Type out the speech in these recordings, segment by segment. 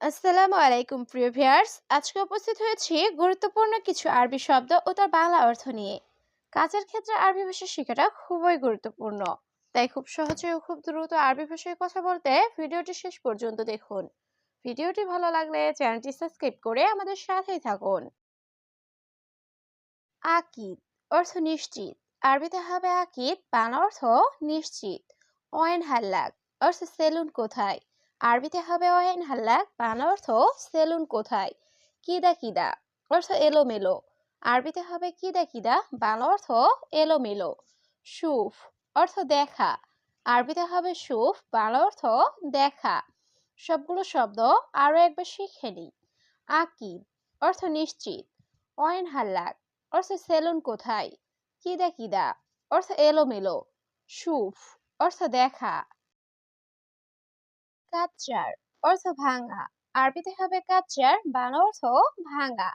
আসসালামু আলাইকুম, প্রিয় ভিউয়ার্স। আজকে উপস্থিত হয়েছি গুরুত্বপূর্ণ কিছু আরবি শব্দ ও তার বাংলা অর্থ নিয়ে। কাজের ক্ষেত্রে আরবি ভাষা শেখাটা খুবই গুরুত্বপূর্ণ। তাই খুব সহজে ও খুব দ্রুত আরবি ভাষায় কথা বলতে ভিডিওটি শেষ পর্যন্ত দেখুন। ভিডিওটি ভালো লাগলে চ্যানেলটি সাবস্ক্রাইব করে আমাদের সাথেই থাকুন। আকিদ, অর্থ নিশ্চিত। আরবিতে হবে আকিদ, বাংলা অর্থ নিশ্চিত। অয়েন হাল্লাক, অর্থ সেলুন কোথায়? আরবিতে হবে ওয়াহিন হাল্লাক বাংলা অর্থ সেলুন কোথায়? কিদা কিদা, অর্থ এলোমেলো। আরবিতে হবে কিদা কিদা, বাংলা অর্থ এলোমেলো। সুফ, অর্থ দেখা। আরবিতে হবে সুফ, বাংলা অর্থ দেখা। সবগুলো শব্দ আরও একবার শিখে নিই। আকিদ, অর্থ নিশ্চিত। অয়েন হাল্লাক অর্থ সেলুন কোথায়? কিদা কিদা, অর্থ এলোমেলো। সুফ, অর্থ দেখা। কাচ্চার অর্থ ভাঙা। আরবিতে হবে কাচ্চার বাংলা অর্থ ভাঙা।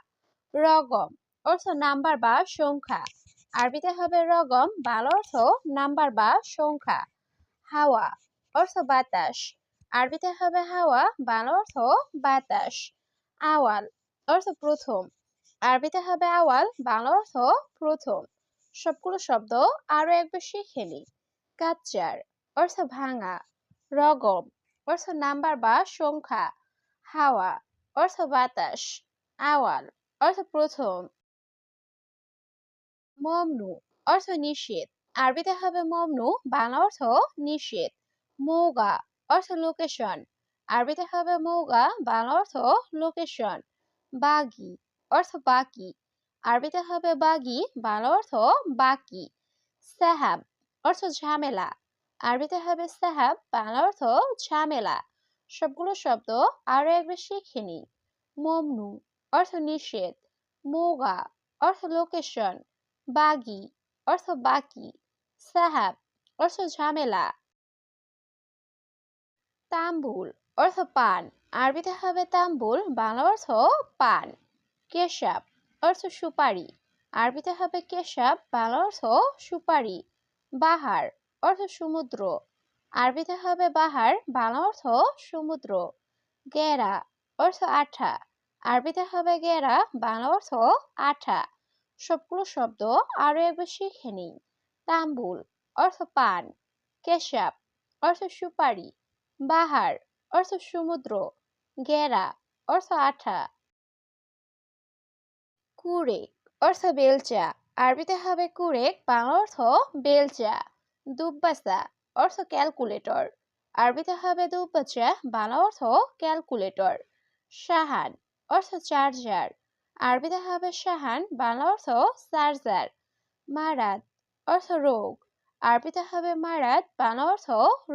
রগম অর্থ নাম্বার বা সংখ্যা। আরবিতে হবে রগম, বাংলা অর্থ নাম্বার বা সংখ্যা। হাওয়া অর্থ বাতাস। আরবিতে হবে হাওয়া, বাংলা অর্থ বাতাস। আওয়াল অর্থ প্রথম। আরবিতে হবে আওয়াল, বাংলা অর্থ প্রথম। সবগুলো শব্দ আরও একবার শিখে নি কাচ্চার অর্থ ভাঙা। রগম অর্থ নাম্বার বা সংখ্যা। হাওয়া, অর্থ বাতাস। আওয়াল, অর্থ প্রথম। মমনু, অর্থ নিষেধ। আরবিতে হবে মমনু, বাংলা অর্থ নিষেধ। মৌগা, অর্থ লোকেশন। আরবিতে হবে মৌগা, বাংলা অর্থ লোকেশন। বাগি, অর্থ বাকি। আরবিতে হবে বাগি, বাংলা অর্থ বাকি। সাহাব, অর্থ ঝামেলা। আরবিতে হবে সাহাব, বাংলা অর্থ ঝামেলা। সবগুলো শব্দ আরও একবার শিখে নি মমনু, অর্থ নিষেধ। মোগা, অর্থ লোকেশন। বাগি, অর্থ বাকি। সাহাব, অর্থ ঝামেলা। তাম্বুল, অর্থ পান। আরবিতে হবে তাম্বুল, বাংলা অর্থ পান। কেশাব, অর্থ সুপারি। আরবিতে হবে কেশাব, বাংলা অর্থ সুপারি। বাহার অর্থ সমুদ্র। আরবিতে হবে বাহার, বাংলা অর্থ সমুদ্র। গেরা অর্থ আঠা। আরবিতে হবে গেরা, বাংলা অর্থ আঠা। সবগুলো শব্দ আরও একবার শিখে নিই। তাম্বুল অর্থ পান। কেশাব অর্থ সুপারি। বাহার অর্থ সমুদ্র। গেরা অর্থ আঠা। কুরেক অর্থ বেলচা। আরবিতে হবে কুরেক, বাংলা অর্থ বেলচা। দুব্বাসা, অর্থ ক্যালকুলেটর। আরবিতে হবে দুব্বাসা বাংলা অর্থ ক্যালকুলেটর। সাহান অর্থ চার্জার। আরবিতে হবে সাহান বাংলা অর্থ চার্জার। মারাত অর্থ রোগ। আরবিতে হবে মারাত বাংলা অর্থ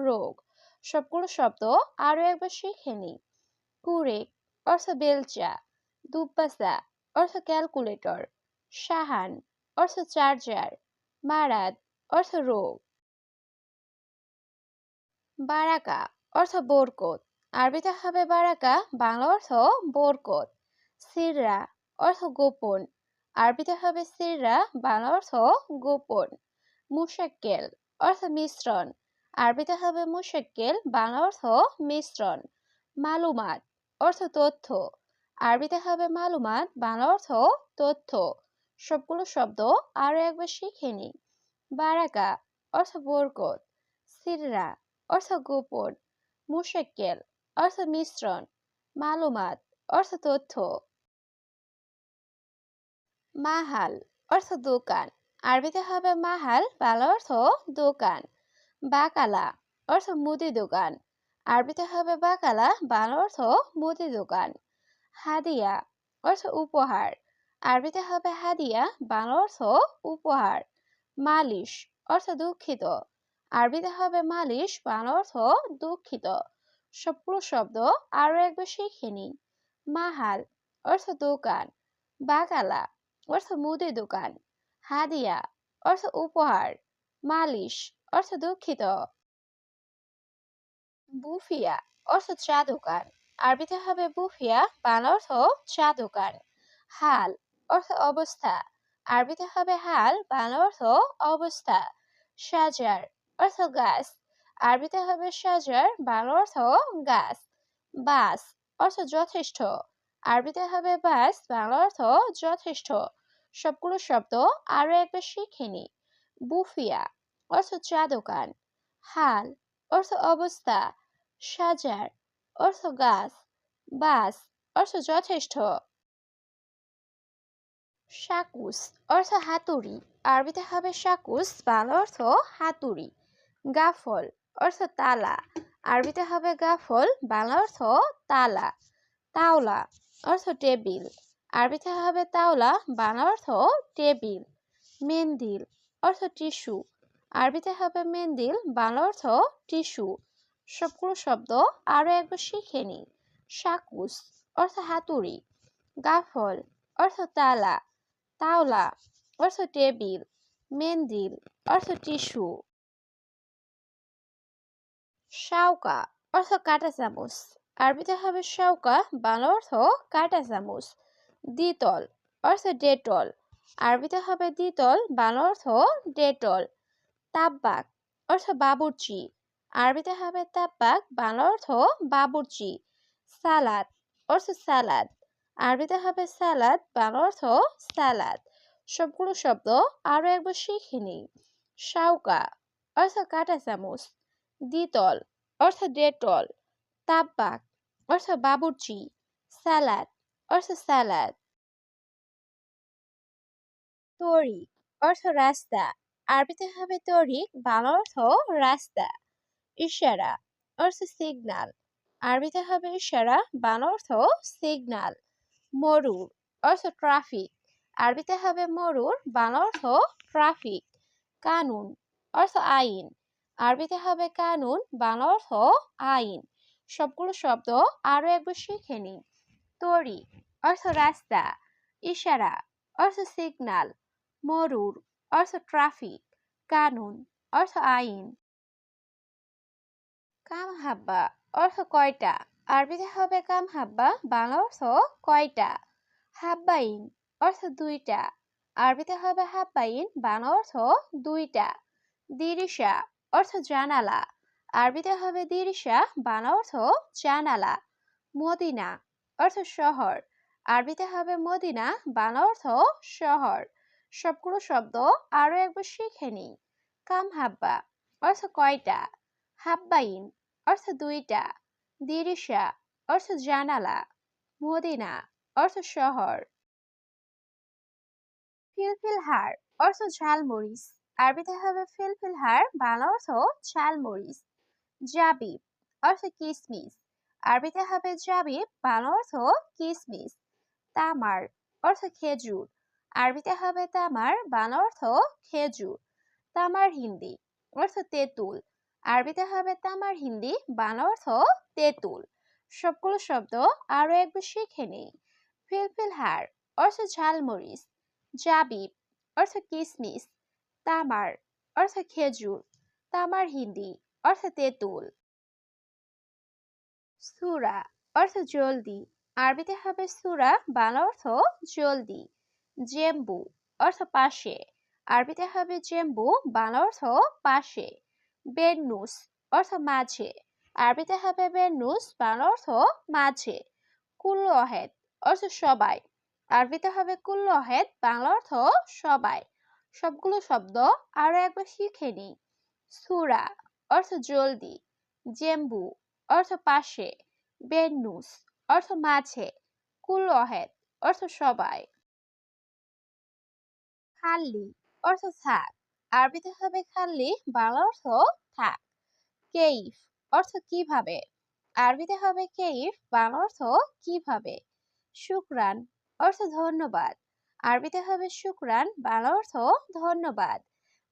রোগ। সবগুলো শব্দ আরও একবার শিখে নি কুরেক, অর্থ বেলচা। দুব্বাসা অর্থ ক্যালকুলেটর। সাহান অর্থ চার্জার। মারাত অর্থ রোগ। বারাকা অর্থ বোরকত। আরবিতে হবে বারাকা, বাংলা অর্থ বোরকত। সিররা অর্থ গোপন। আরবিতে হবে সিররা, বাংলা অর্থ গোপন। মুশাক্কেল অর্থ মিশ্রণ। আরবিতে হবে মুশাক্কেল, বাংলা অর্থ মিশ্রণ। মালুমাত অর্থ তথ্য। আরবিতে হবে মালুমাত, বাংলা অর্থ তথ্য। সবগুলো শব্দ আরও একবার শিখে নিই। বারাকা অর্থ বরকত। সিররা অর্থ গোপন, মুশাক্কেল অর্থ মিশ্রণ, মালুমাত অর্থ তথ্য। মাহাল অর্থ দোকান। আরবিতে হবে মাহাল, বাংলা অর্থ দোকান। বাকালা, অর্থ মুদি দোকান। আরবিতে হবে বাকালা, বাংলা অর্থ মুদি দোকান। হাদিয়া, অর্থ উপহার। আরবিতে হবে হাদিয়া, বাংলা অর্থ উপহার। মালিশ, অর্থ দুঃখিত। আরবিতে হবে মালিশ, বাংলা অর্থ দুঃখিত। সবগুলো শব্দ আরও একবার শিখে নি মাহাল, অর্থ দোকান। বাগালা অর্থ মুদি দোকান। হাদিয়া, অর্থ উপহার। মালিশ, অর্থ দুঃখিত। বুফিয়া, অর্থ চা দোকান। আরবিতে হবে বুফিয়া, বাংলা অর্থ চা দোকান। হাল, অর্থ অবস্থা। আরবিতে হবে হাল, বাংলা অর্থ অবস্থা। সাজার অর্থ গাছ। আরবিতে হবে সাজার, বাংলা অর্থ গাছ। বাস, অর্থ যথেষ্ট। আরবিতে হবে বাস, বাংলা অর্থ যথেষ্ট। সবগুলো শব্দ আরও একবার শিখে নি। বুফিয়া, অর্থ চা দোকান হাল, অর্থ অবস্থা। সাজার, অর্থ গাছ। বাস, অর্থ যথেষ্ট। শাকুস অর্থ হাতুড়ি। আরবিতে হবে শাকুস বাংলা অর্থ হাতুড়ি। গাফল, অর্থ তালা। আরবিতে হবে গাফল, বাংলা অর্থ তালা। তাওলা, অর্থ টেবিল। আরবিতে হবে তাওলা, বাংলা অর্থ টেবিল। মেন্দিল, অর্থ টিস্যু। আরবিতে হবে মেন্দিল, বাংলা অর্থ টিস্যু। সবগুলো শব্দ আরও একবার শিখে নি। শাকুস অর্থ হাতুড়ি। গাফল, অর্থ তালা। তাওলা, অর্থ টেবিল। মেন্দিল, অর্থ টিস্যু। শাউকা অর্থ কাটা চামচ আরবিতে হবে শাউকা বাংলা অর্থ কাটা চামচ দ্বিতল অর্থ ডেটল। আরবিতে হবে দ্বিতল, বাংলা অর্থ ডেটল। তাব্বাক অর্থ বাবুর্চি। আরবিতে হবে তাব্বাক বাংলা অর্থ বাবুর্চি। সালাদ অর্থ সালাদ। আরবিতে হবে সালাদ, বাংলা অর্থ সালাদ। সবগুলো শব্দ আরও একবার শিখে নিই। শাউকা অর্থ কাটা চামচ দ্বিতল অর্থ ডেটল তাব্বাক অর্থ বাবুর্চি সালাদ অর্থ সালাদ তরিক, অর্থ রাস্তা, আরবিতে হবে তরিক, বাংলা অর্থ রাস্তা। ইশারা, অর্থ সিগনাল আরবিতে হবে ইশারা, বাংলা অর্থ সিগনাল মরুর, অর্থ ট্রাফিক আরবিতে হবে মরুর, বাংলা অর্থ ট্রাফিক কানুন, অর্থ আইন আরবিতে হবে কানুন, বাংলা অর্থ আইন। সবগুলো শব্দ আরও একবার শিখে নিন তরি অর্থ রাস্তা। ইশারা, অর্থ সিগনাল মরুর, অর্থ ট্রাফিক কানুন, অর্থ আইন। কাম হাব্বা অর্থ কয়টা? আরবিতে হবে কাম হাব্বা বাংলা অর্থ কয়টা? হাব্বাইন, অর্থ দুইটা। আরবিতে হবে হাব্বাইন, বাংলা অর্থ দুইটা। দিরিশা অর্থ জানালা। আরবিতে হবে দিরিশা, বাংলা অর্থ জানালা। মদিনা, অর্থ শহর। আরবিতে হবে মদিনা, বাংলা অর্থ শহর। সবগুলো শব্দ আরও একবার শিখে নি কাম হাব্বা, অর্থ কয়টা? হাব্বাইন, অর্থ দুইটা। দিরিশা, অর্থ জানালা। মদিনা, অর্থ শহর। ফিলফিল হার, অর্থ ঝালমরিচ। আরবিতে হবে ফিলফিল হার, বাংলা অর্থ ঝালমরিচ জাবিব, অর্থ কিসমিস। আরবিতে হবে জাবিব, বাংলা অর্থ কিসমিস। তামার, অর্থ খেজুর। আরবিতে হবে তামার, বাংলা অর্থ খেজুর। তামার হিন্দি, অর্থ তেঁতুল। আরবিতে হবে তামার হিন্দি, বাংলা অর্থ তেঁতুল। সবগুলো শব্দ আরও একবার শিখে নেই। ফিলফিল হার, অর্থ ঝালমরিচ। জাবিব, অর্থ কিসমিস। তামার অর্থ খেজুর, তামার হিন্দি অর্থ তেঁতুল। সুরা অর্থ জলদি, আরবিতে হবে সুরা, বাংলা অর্থ জলদি। জেম্বু অর্থ পাশে, আরবিতে হবে জেম্বু, বাংলা অর্থ পাশে। বেনুস অর্থ মাঝে, আরবিতে হবে বেনুস বাংলা অর্থ মাঝে। কুল্লু অহেদ অর্থ সবাই, আরবিতে হবে কুল্লু অহেদ, বাংলা অর্থ সবাই। সবগুলো শব্দ আরও একবার শিখে নিই। সুরা, অর্থ জলদি। জেম্বু, অর্থ পাশে। বেনুস অর্থ মাঝে। কুল অহেদ অর্থ সবাই। খাল্লি, অর্থ থাক। আরবিতে হবে খাল্লি, বাংলা অর্থ থাক। কেইফ, অর্থ কীভাবে? আরবিতে হবে কেইফ, বাংলা অর্থ কীভাবে? শুক্রান, অর্থ ধন্যবাদ। আরবিতে হবে শুক্রান, বাংলা অর্থ ধন্যবাদ।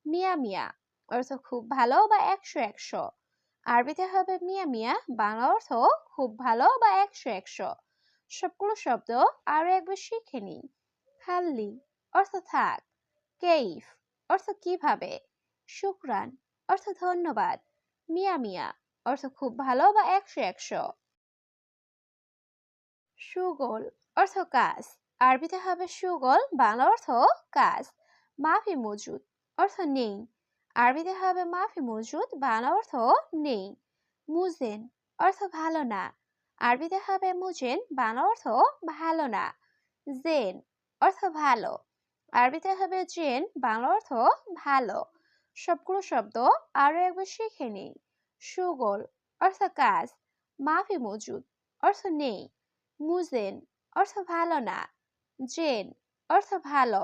মিয়া মিয়া, অর্থ খুব ভালো বা একশো একশো। আরবিতে হবে মিয়া মিয়া, বাংলা অর্থ খুব ভালো বা একশো একশো। সবগুলো শব্দ আরও একবার শিখে নিই। খাল্লি, অর্থ থাক। কেইফ, অর্থ কীভাবে? শুক্রান, অর্থ ধন্যবাদ। মিয়া মিয়া, অর্থ খুব ভালো বা একশো একশো। সুগোল, অর্থ কাজ। আরবিতে হবে সুগল, বাংলা অর্থ কাজ, মাফি মজুদ, অর্থ নেই। আরবিতে হবে মাফি মজুদ, বাংলা অর্থ নেই। মুজেন, অর্থ ভালো না। আরবিতে হবে মুজেন, বাংলা অর্থ ভালো না। জেন, অর্থ ভালো। আরবিতে হবে জেন, বাংলা অর্থ ভালো। সবগুলো শব্দ আরও একবার শিখে নিই। সুগোল, অর্থ কাজ, মাফি মজুদ, অর্থ নেই। মুজেন, অর্থ ভালো না। জেন অর্থ ভালো।